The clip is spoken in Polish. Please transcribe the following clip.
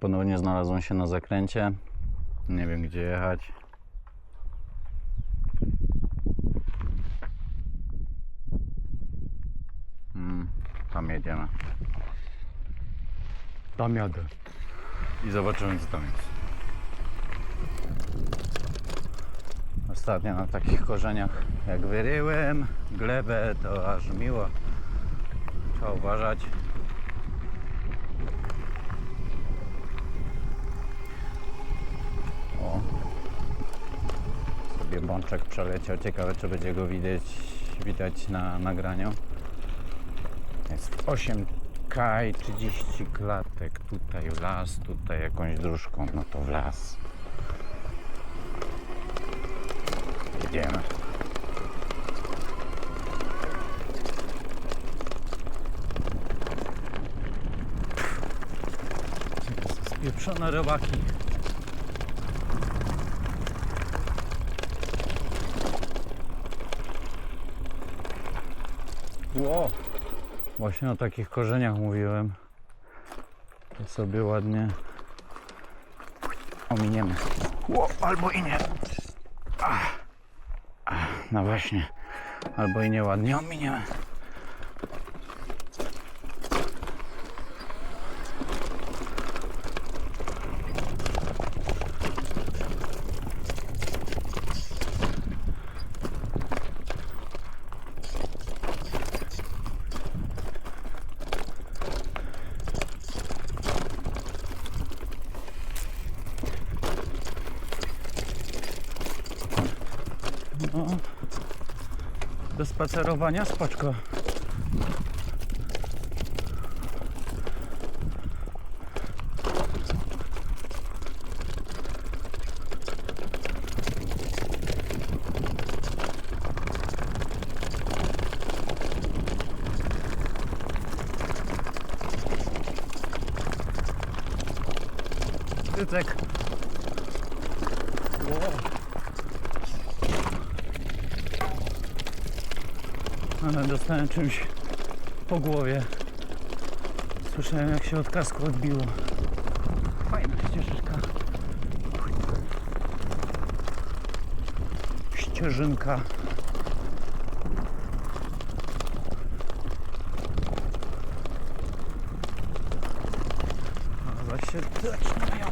Ponownie znalazłem się na zakręcie. Nie wiem gdzie jechać. Mm, tam jedziemy. Tam jadę. I zobaczymy co tam jest. Ostatnio na takich korzeniach jak wyryłem glebę to aż miło. Trzeba uważać. O. Sobie bączek przeleciał. Ciekawe czy będzie go widać, widać na nagraniu. Jest 8K i 30 klatek. Tutaj w las, tutaj jakąś dróżką. No to w las. Jedziemy. Spieprzone robaki. Ło! Właśnie o takich korzeniach mówiłem. To sobie ładnie ominiemy. Ło, albo i nie. Ach. Ach, No właśnie. Albo i nie ładnie ominiemy. No. Do spacerowania spoczko. Tycek. Ale dostałem czymś po głowie. Słyszałem jak się od kasku odbiło. Fajna ścieżeczka. Ścieżynka. Ale się zaczynają